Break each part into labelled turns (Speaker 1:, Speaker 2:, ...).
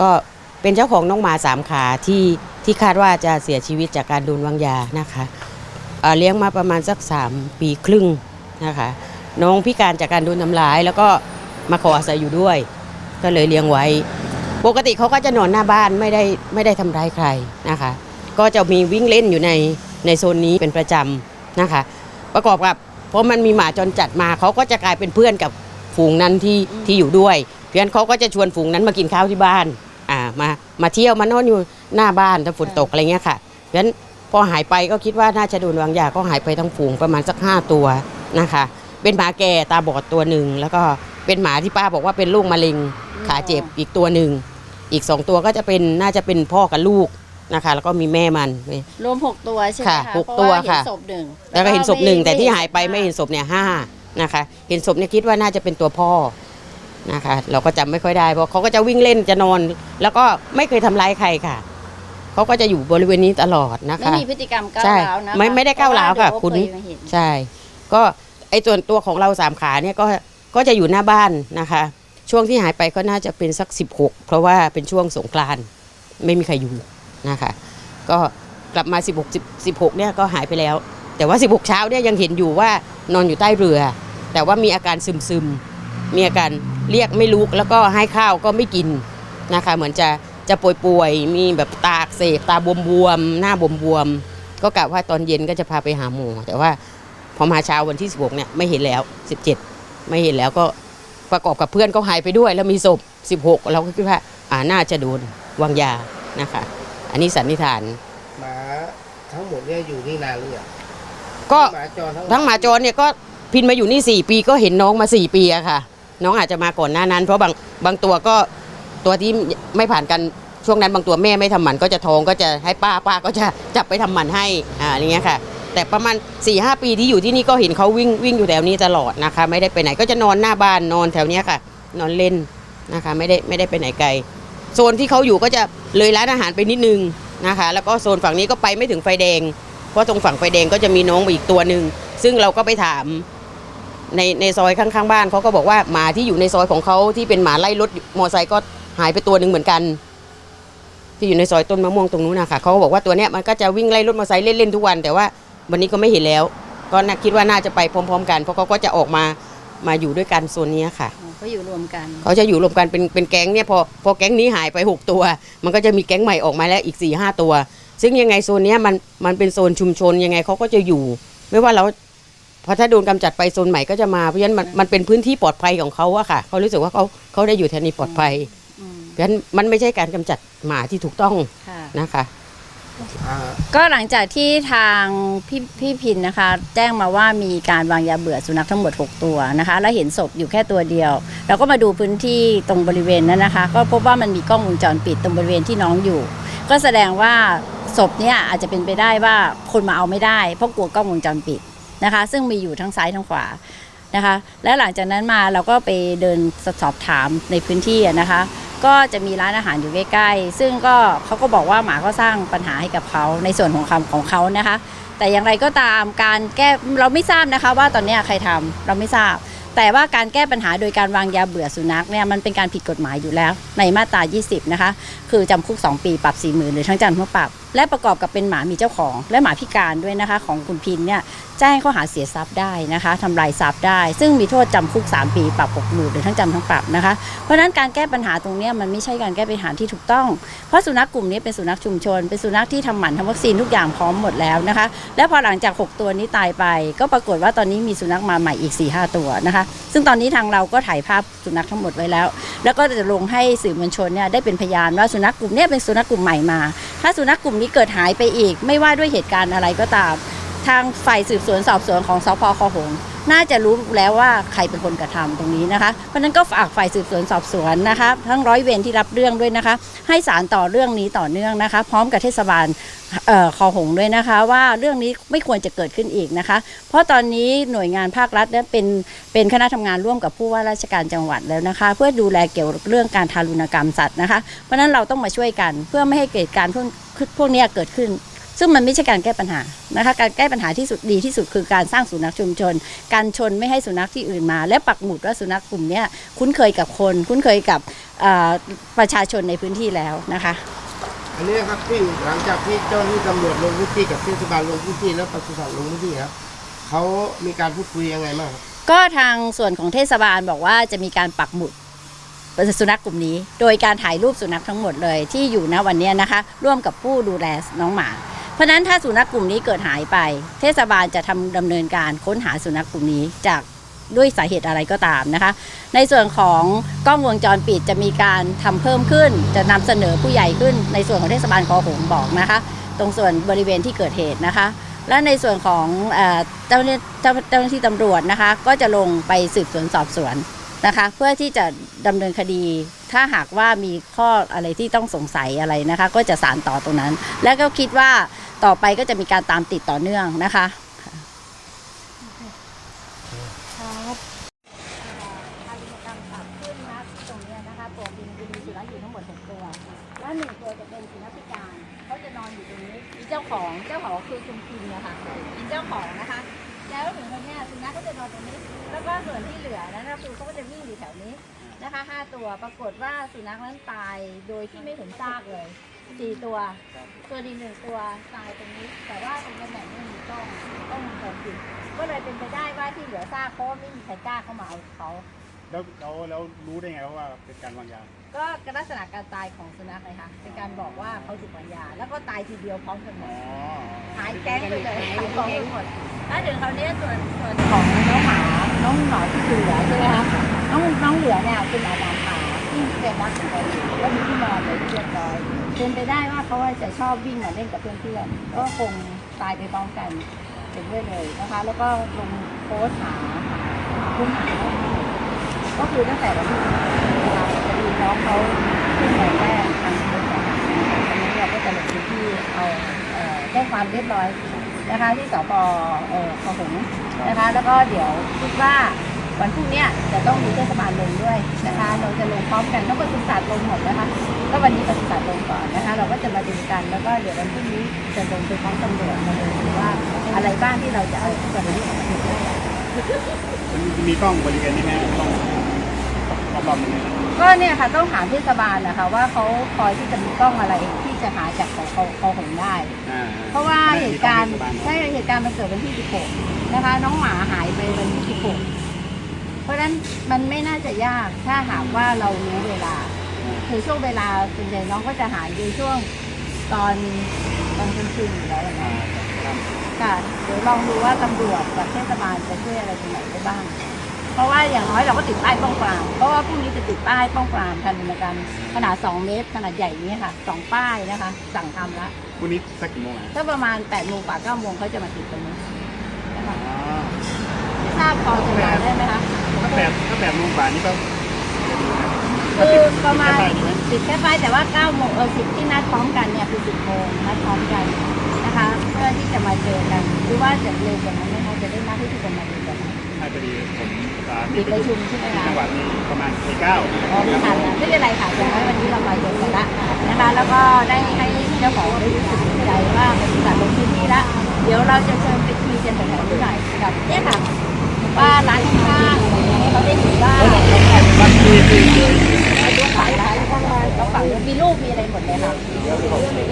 Speaker 1: ก็เป็นเจ้าของน้องหมาสามขาที่ที่คาดว่าจะเสียชีวิตจากการโดนวางยานะคะเเลี้ยงมาประมาณสัก 3 ปีครึ่งนะคะน้องพิการจากการโดนทำร้าย แล้วก็มาขออาศัยอยู่ด้วย ก็เลยเลี้ยงไว้ ปกติเขาก็จะนอนหน้าบ้านไม่ได้ไม่ได้ทำร้ายใครนะคะ ก็จะมีวิ่งเล่นอยู่ในในโซนนี้เป็นประจำนะคะ ประกอบกับเพราะมันมีหมาจรจัดมาเขาก็จะกลายเป็นเพื่อนกับฝูงนั้นที่ที่อยู่ด้วย เพราะฉะนั้นเขาก็จะชวนฝูงนั้นมากินข้าวที่บ้าน มามาเที่ยวมานอนอยู่หน้าบ้านถ้าฝนตกอะไรเงี้ยค่ะเพราะฉะนั้นพอหายไปก็คิดว่าน่าจะโดนวางยาก็หายไปทั้งฝูงประมาณสักห้าตัวนะคะ เป็นหมาแก่ตาบอดตัวหนึ่งแล้วก็เป็นหมาที่ป้าบอกว่าเป็นลูกมะเร็งขาเจ็บอีกตัวหนึ่งอีกสองตัวก็จะเป็นน่าจะเป็นพ่อกับลูกนะคะ แล้วก็มีแม่มัน
Speaker 2: รวม6ตัวใช่ไหม
Speaker 1: ค่ะ
Speaker 2: คะ
Speaker 1: หก
Speaker 2: เพราะว่า
Speaker 1: ตัวค่ะ
Speaker 2: เห็นศพหนึ่ง
Speaker 1: แล้วก็เห็นศพหนึ่งแต่ที่หายไป
Speaker 2: เไม่
Speaker 1: เห็นศพเนี่ยห้านะคะ เห็นศพเนี่ยคิดว่าน่าจะเป็นตัวพ่อ นะคะ เราก็จำไม่ค่อยได้เพราะเขาก็จะวิ่งเล่นจะนอน แล้วก็ไม่เคยทำร้ายใครค่ะเขาก็จะอยู่บริเวณนี้ตลอดนะ
Speaker 2: ไม่
Speaker 1: คะ
Speaker 2: มีพฤติกรรมก้าว
Speaker 1: ใช่
Speaker 2: ร้าวนะ
Speaker 1: ไม่ไม่ได้ก้าวร้าวค่ะ
Speaker 2: เพ
Speaker 1: คุณ
Speaker 2: เดี๋ยเยมาเห็น
Speaker 1: ใช่ ก็ไอส่วนตัวของเราสามขาเนี่ยก็ก็จะอยู่หน้าบ้านนะคะ ช่วงที่หายไปก็น่าจะเป็นสัก 16 เพราะว่าเป็นช่วงสงกรานต์ไม่มีใครอยู่นะคะ ก็กลับมา 16 10 16เนี่ยก็หายไปแล้ว แต่ว่า 16 เช้าเนี่ยยังเห็นอยู่ว่านอนอยู่ใต้เรือ แต่ว่ามีอาการซึมซึมๆมีอาการ เรียกไม่ลุกแล้วก็ให้ข้าวก็ไม่กินนะคะ เหมือนจะจะป่วยๆมีแบบตาอักเสบตาบวมๆหน้าบวมๆก็กะว่าตอนเย็นก็จะพาไปหาหมอแต่ว่าพอมาเช้าวันที่ 16เนี่ยไม่เห็นแล้ว 17 ไม่เห็นแล้วก็ประกอบกับเพื่อนก็หายไปด้วย แล้วมีศพ 16 เราก็คิดว่าอ่าน่าจะโดนวางยานะคะ อันนี้สันนิษฐาน
Speaker 3: หมาทั้งหมดเนี่ยอยู่นี่นานหรือยัง
Speaker 1: ก็
Speaker 3: หมาจรทั้ง
Speaker 1: ทั้งหมาจรเนี่ยก็พินมาอยู่นี่ 4 ปีก็เห็นน้องมา 4 ปีอะค่ะ น้องอาจจะมาก่อนหน้านั้น เพราะบางบางตัวก็ตัวที่ไม่ผ่านกันช่วงนั้นบางตัวแม่ไม่ทำหมันก็จะท้องก็จะให้ป้าป้าก็จะจับไปทำหมันให้อ่าอย่างเงี้ยค่ะ แต่ประมาณ4ีหปีที่อยู่ที่นี่ก็เห็นเขาวิ่งวิ่งอยู่แถวนี้ตลอดนะคะ ไม่ได้ไปไหนก็จะนอนหน้าบ้านนอนแถวเนี้ยค่ะ นอนเล่นนะคะ ไม่ได้ไม่ได้ไปไหนไกลโซนที่เขาอยู่ก็จะเลยร้านอาหารไปนิดนึงนะคะ แล้วก็โซนฝั่งนี้ก็ไปไม่ถึงไฟแดง เพราะตรงฝั่งไฟแดงก็จะมีน้องอีกตัวหนึ่งซึ่งเราก็ไปถาม ในในซอยข้างๆบ้านเขาก็บอกว่าหมาที่อยู่ในซอยของเขาที่เป็นหมาไล่รถมอไซค์ก็หายไปตัวหนึ่งเหมือนกัน ที่อยู่ในซอยต้นมะม่วงตรงนู้นนะคะเขาก็บอกว่าตัวเนี้ยมันก็จะวิ่งไล่รถมอเตอร์ไซค์เล่นๆทุกวัน แต่ว่าวันนี้ก็ไม่เห็นแล้ว ก็น่าคิดว่าน่าจะไปพร้อม ๆ กัน เพราะเขาก็จะออกมามาอยู่ด้วยกันโซนนี้ค่ะ
Speaker 2: เขาอยู่รวมกัน
Speaker 1: เขาจะอยู่รวมกันเป็นเป็นแก๊งเนี่ยพอพอแก๊งนี้หายไป 6 ตัว มันก็จะมีแก๊งใหม่ออกมาแล้วอีก4ี่ห้าตัว ซึ่งยังไงโซนเนี้ยมันมันเป็นโซนชุมชนยังไงเขาก็จะอยู่ ไม่ว่าเรา พอถ้าโดนกำจัดไปโซนใหม่ก็จะมาเพราะฉะนั้นมันมันเป็นพื้นที่ปลอดภัยของเขาอะค่ะเขารู้สึกว่าเขาเขาได้อยู่แถวนี้ปลอดภัย
Speaker 2: อืม
Speaker 1: เพราะฉะนั้นมันไม่ใช่การกำจัดหมาที่ถูกต้อง
Speaker 2: ค่ะ
Speaker 1: นะคะ
Speaker 3: อ่า
Speaker 2: ก็หลังจากที่ทางพี่พี่พินนะคะ แจ้งมาว่ามีการวางยาเบื่อสุนัขทั้งหมด 6 ตัวนะคะ แล้วเห็นศพอยู่แค่ตัวเดียว เราก็มาดูพื้นที่ตรงบริเวณนั้นนะคะ ก็พบว่ามันมีกล้องวงจรปิดตรงบริเวณที่น้องอยู่ ก็แสดงว่าศพเนี่ยอาจจะเป็นไปได้ว่าคนมาเอาไม่ได้เพราะกลัวกล้องวงจรปิด นะคะ ซึ่งมีอยู่ทั้งซ้ายทั้งขวานะคะ และหลังจากนั้นมาเราก็ไปเดินสอบถามในพื้นที่นะคะ ก็จะมีร้านอาหารอยู่ใกล้ๆ ซึ่งก็เขาก็บอกว่าหมาก็สร้างปัญหาให้กับเขาในส่วนของคำของเขานะคะ แต่อย่างไรก็ตามการแก้เราไม่ทราบนะคะ ว่าตอนนี้ใครทำเราไม่ทราบ แต่ว่าการแก้ปัญหาโดยการวางยาเบื่อสุนัขเนี่ยมันเป็นการผิดกฎหมายอยู่แล้ว ในมาตรา 20 นะคะ คือจำคุก 2 ปีปรับ 4 0,000หรือทั้งจำทั้งปรับ และประกอบกับเป็นหมามีเจ้าของ และหมาพิการด้วยนะคะ ของคุณพินเนี่ยแจ้งข้อหาเสียทรัพย์ได้นะคะทำลายทรัพย์ได้ ซึ่งมีโทษจำคุก 3 ปีปรับ60,000หรือทั้งจำทั้งปรับนะคะ เพราะฉะนั้นการแก้ปัญหาตรงนี้มันไม่ใช่การแก้ปัญหาที่ถูกต้อง เพราะสุนัขกลุ่มนี้เป็นสุนัขชุมชน เป็นสุนัขที่ทำหมันทำวัคซีนทุกอย่างพร้อมหมดแล้วนะคะ และพอหลังจาก 6 ตัวนี้ตายไป ก็ปรากฏว่าตอนนี้มีสุนัขมาใหม่อีก 4 5 ตัวนะคะ ซึ่งตอนนี้ทางเราก็ถ่ายภาพสุนัขทั้งหมดไว้แล้ว แล้วก็จะลงให้สื่อมวลชนเนี่ยได้เป็นพยานว่าสุนัขกลุ่มนี้เป็นสุนัขกลุ่มใหม่มา ถ้าสุนัขกลุ่มนี้เกิดหายไปอีก ไม่ว่าด้วยเหตุการณ์อะไรก็ตาม ทางฝ่ายสืบสวนสอบสวนของสพคหง น่าจะรู้แล้วว่าใครเป็นคนกระทำตรงนี้นะคะ เพราะฉะนั้นก็ฝากฝ่ายสืบสวนสอบสวนนะคะ ทั้งร้อยเวรที่รับเรื่องด้วยนะคะ ให้สารต่อเรื่องนี้ต่อเนื่องนะคะ พร้อมกับเทศบาลเอ่อคอหงด้วยนะคะ ว่าเรื่องนี้ไม่ควรจะเกิดขึ้นอีกนะคะ เพราะตอนนี้หน่วยงานภาครัฐเป็นเป็นคณะทำงานร่วมกับผู้ว่าราชการจังหวัดแล้วนะคะ เพื่อดูแลเกี่ยวกับเรื่องการทารุณกรรมสัตว์นะคะ เพราะฉะนั้นเราต้องมาช่วยกันเพื่อไม่ให้เกิดการพวกพวกนี้เกิดขึ้น ซึ่งมันไม่ใช่การแก้ปัญหานะคะ การแก้ปัญหาที่สุดดีที่สุดคือการสร้างสุนัขชุมชน การชนไม่ให้สุนัขที่อื่นมา และปักหมุดว่าสุนัขกลุ่มเนี้ยคุ้นเคยกับคน คุ้นเคยกับเอ่อประชาชนในพื้นที่แล้วนะคะ
Speaker 3: อันนี้ครับที่หลังจากที่เจ้าหน้าที่ตำรวจลงพื้นที่กับเทศบาลลงพื้นที่แล้วปศุสัตว์ลงพื้นที่ครับเขามีการพูดคุยยังไงบ้างครับ
Speaker 2: ก็ทางส่วนของเทศบาลบอกว่าจะมีการปักหมุดสุนัขกลุ่มนี้ โดยการถ่ายรูปสุนัขทั้งหมดเลยที่อยู่ณวันนี้นะคะ ร่วมกับผู้ดูแลน้องหมา เพราะนั้นถ้าสุนัขกลุ่มนี้เกิดหายไป เทศบาลจะทำดำเนินการค้นหาสุนัขกลุ่มนี้จากด้วยสาเหตุอะไรก็ตามนะคะ ในส่วนของกล้องวงจรปิดจะมีการทำเพิ่มขึ้น จะนำเสนอผู้ใหญ่ขึ้น ในส่วนของเทศบาลคอหงบอกนะคะ ตรงส่วนบริเวณที่เกิดเหตุนะคะ และในส่วนของเจ้าหน้าเจ้าเจ้าหน้าที่ตำรวจนะคะ ก็จะลงไปสืบสวนสอบสวนนะคะ เพื่อที่จะดำเนินคดี ถ้าหากว่ามีข้ออะไรที่ต้องสงสัยอะไรนะคะ ก็จะสารต่อตรงนั้น และก็คิดว่า ต่อไปก็จะมีการตามติดต่อเนื่องนะคะทารุณกรรมสัตว์ขึ้นนะตรงเนี้ยนะคะตัวบินจะมีสุนัขอยู่ทั้งหมดหกตัว และหนึ่งตัวจะเป็นสุนัขพิการเขาจะนอนอยู่ตรงนี้มีเจ้าของเจ้าของคือคุณพิมนะคะเป็นเจ้าของนะคะ แล้วถึงตรงเนี้ยสุนัขก็จะนอนตรงนี้ แล้วก็ส่วนที่เหลือนั้นนะคือเขาก็จะวิ่งอยู่แถวนี้นะคะห้าตัวปรากฏว่าสุนัขนั้นตายโดยที่ไม่เห็นซากเลย สี่ตัว ตัวดีหนึ่งตัวตายตรงนี้ แต่ว่าตรงตำแหน่งไม่มีกล้องกล้องวงจรปิดก็เลยเป็นไปได้ว่าที่เหลือซากเพราะว่าไม่มีใครกล้าเข้ามาเอาเขา
Speaker 4: แล้วแล้วแล้วรู้ได้ไงว่าเป็นการวางยา
Speaker 2: ก็ลักษณะการตายของสุนัขเลยค่ะเป็นการบอกว่าเขาถูกวางยา แล้วก็ตายทีเดียวพร้อมกันหม
Speaker 4: อ๋
Speaker 2: ด
Speaker 4: อ
Speaker 2: หายแก๊งไปเลยหายกองไปหมดแล้วถึงคราวนี้ส่วนส่วนของน้องหมา น้องหมาที่เหลือใช่ไหมคะ น้องน้องเหลือเนี่ยเป็นอาจา รย์ป่าที่เป็นนักของเราแล้วมีที่นอนเลยเรียบร้อยเป็นไปได้ว่าเขาจะชอบวิ่งมาเล่นกับเพื่อนๆก็คงตายไปพร้อมกันเป็นเรื่อยเลยนะคะ แล้วก็ลงโพสหาคุณหาก็คือตั้งแต่วันที่นะคะจะมีน้องเขาขึ้นไปแรกทางโรงพยาบาลตอนนี้เราก็จะลงพื้นที่เอาเอ่อแจ้งความเรียบร้อยนะคะที่สพเอ่องหงนะคะ แล้วก็เดี๋ยวคิดว่า วันพรุ่งเนี้ยจะต้องมีเทศบาลลงด้วยนะคะ เราจะลงพร้อมกันต้องปศุสัตว์ลงหมดนะคะก็วันนี้ปศุสัตว์ลงก่อนนะคะ เราก็จะมาดูกันแล้วก็เดี๋ยววันพรุ่งนี้จะลงไปพร้อมตำรวจมาดูว่าอะไรบ้างที่เราจะเอาส่วนนี้ออกมาดูได้
Speaker 4: มันมีกล้องบริเวณนี้ไหมกล้องรอบๆนี้ไหม
Speaker 2: ก็เนี่ยค่ะต้องถามเทศบาลนะคะว่าเขาพอที่จะมีกล้องอะไรที่จะหาจากของเขาเขาหงได้
Speaker 4: อ่า
Speaker 2: เพราะว่าเหตุการณ์
Speaker 4: มีล้องเทศบล
Speaker 2: ใช่เหตุการณ์มันเกิดวันที่ 16 นะคะ น้องหมาหายไปวันที่ 16 เพราะฉะนั้นมันไม่น่าจะยากถ้าหากว่าเรารู้เวลา คือช่วงเวลาส่วนใหญ่น้องก็จะหายในช่วงตอนตอนกลางคืนอยู่แล้วนะ
Speaker 4: อ่าครับ
Speaker 2: ค่ะเดี๋ยวลองดูว่าตำรวจกับเทศบาลจะช่วยอะไรตรงไหนได้บ้าง เพราะว่าอย่างน้อยเราก็ติดป้ายป้องปรามเพราะว่าพรุ่งนี้จะติดป้ายป้องปรามทันในการขนาด 2 เมตรขนาดใหญ่นี้ค่ะสองป้ายนะคะ สั่งทำแล้ว
Speaker 4: พรุ่งนี้สักกี่โมงอะ
Speaker 2: ถ้าประมาณ8โมงกว่า9โมงเขาจะมาติดตรงนี้นะคะ
Speaker 4: อ๋อ
Speaker 2: ไม่ทราบพอจะมาได้ไหมคะ
Speaker 4: ถ้าแปดถ้าแปดโมงกว่านี่ก็
Speaker 2: คือประมาณ
Speaker 4: ติดแค่ป้ายใช่ไหม
Speaker 2: ติดแค่ป้ายแต่ว่า9โมงเออสิบที่นัดพร้อมกันเนี่ยคือ10โมงนัดพร้อมกันนะคะ เพื่อที่จะมาเจอกันหรือว่าจะเร็วกว่านั้นไหมคะจะได้นัดให้ทุกคนมาดูกัน
Speaker 4: ใช่พอดีผมอ่า
Speaker 2: ติดประชุมใช่ไหม
Speaker 4: ที่
Speaker 2: คะ
Speaker 4: จังหวัดนี้ประมาณตีเก้า
Speaker 2: อ๋อไม่ทันแล้วไม่เป็นไรค่ะอย่างน้อยวันนี้เรามาเจอกันละนะคะ แล้วก็ได้ให้เจ้าของได้รู้สึกภูมิใจว่าบริษัทลงพื้นที่ละเดี๋ยวเราจะเชิญไปคุยกันแถวๆนี้หน่อยกับเนี่ยค่ะว่าร้านข้างๆ รูปมีอะไรหมดเลยค่ะ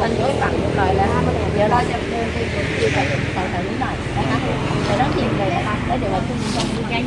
Speaker 5: มันนี้ฝังเรียบร้อยแล้วเดี๋ยวเรา
Speaker 2: จะเดินไปดูดคุยกับสาวๆนิดหน่อยนะคะเดี๋ยวต้องพิมพ์เลยนะคะแด้วเดี๋ยววันพรุ่งนี้จะมีแก๊ง